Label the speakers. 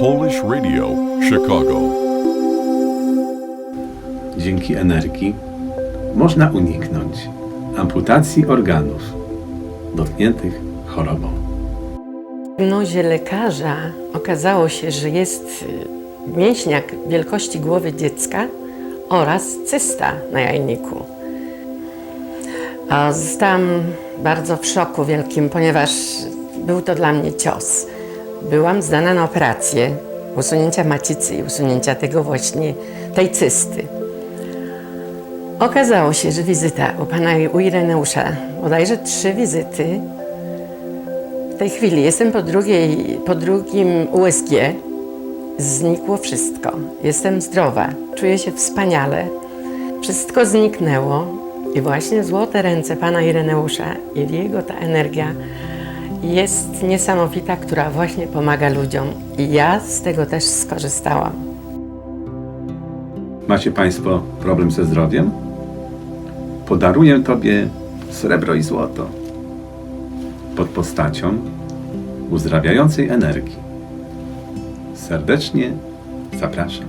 Speaker 1: Polish Radio, Chicago.
Speaker 2: Dzięki energii można uniknąć amputacji organów dotkniętych chorobą.
Speaker 3: W diagnozie lekarza okazało się, że jest y, mięśniak wielkości głowy dziecka oraz cysta na jajniku. A zostałam bardzo w szoku wielkim, ponieważ był to dla mnie cios. Byłam zdana na operację usunięcia macicy i usunięcia tego właśnie, tej cysty. Okazało się, że wizyta u pana u Ireneusza, bodajże trzy wizyty, w tej chwili jestem po, drugiej, po drugim USG. Znikło wszystko. Jestem zdrowa. Czuję się wspaniale. Wszystko zniknęło i właśnie złote ręce pana Ireneusza i jego ta energia jest niesamowita, która właśnie pomaga ludziom. I ja z tego też skorzystałam.
Speaker 2: Macie Państwo problem ze zdrowiem? Podaruję Tobie srebro i złoto pod postacią uzdrawiającej energii. Serdecznie zapraszam.